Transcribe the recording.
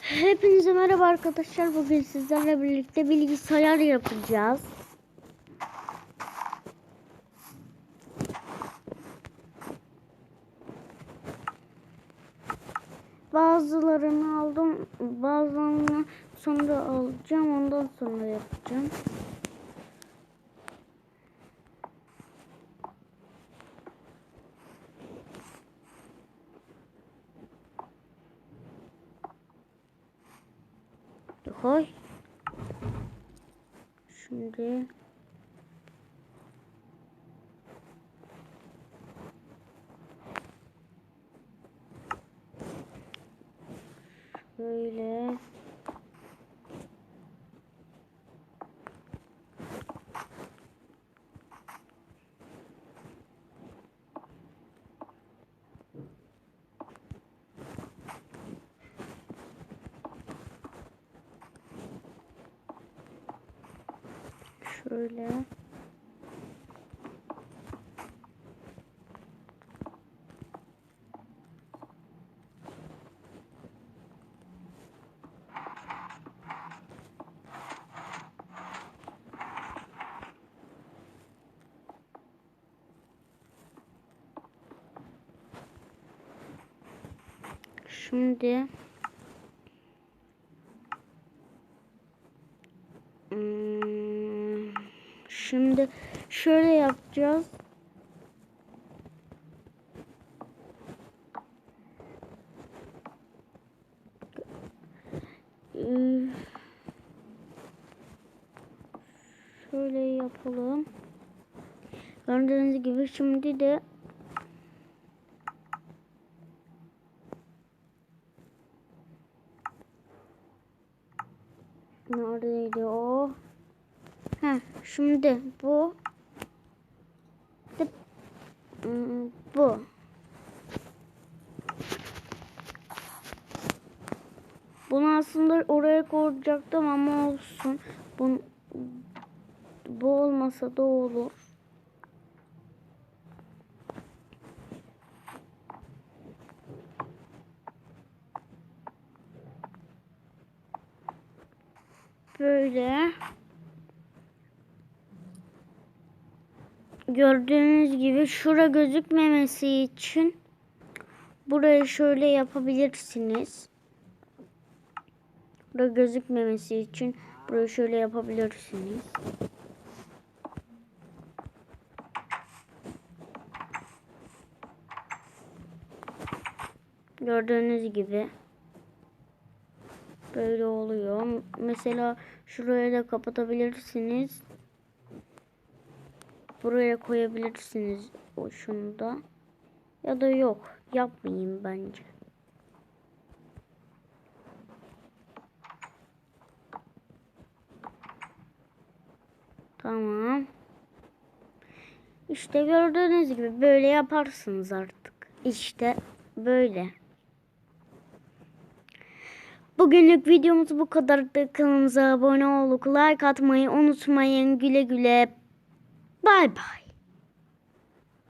Hepinize merhaba arkadaşlar. Bugün sizlerle birlikte bilgisayar yapacağız. Bazılarını aldım. Bazılarını sonra alacağım. Ondan sonra yapacağım. Koy. Şimdi şöyle şöyle Şimdi Şimdi şöyle yapacağız. Şöyle yapalım. Gördüğünüz gibi şimdi de Neredeydi o? Heh, şimdi bu. Hmm, bu. Bunu aslında oraya koyacaktım ama olsun. Bu, bu olmasa da olur. Böyle. Gördüğünüz gibi şura gözükmemesi için burayı şöyle yapabilirsiniz. Bura gözükmemesi için burayı şöyle yapabilirsiniz. Gördüğünüz gibi böyle oluyor. Mesela şuraya da kapatabilirsiniz. Buraya koyabilirsiniz o şunu da. Ya da yok. Yapmayayım bence. Tamam. İşte gördüğünüz gibi böyle yaparsınız artık. İşte böyle. Bugünlük videomuz bu kadardı. Kanalımıza abone olup like atmayı unutmayın. Güle güle. Bye bye.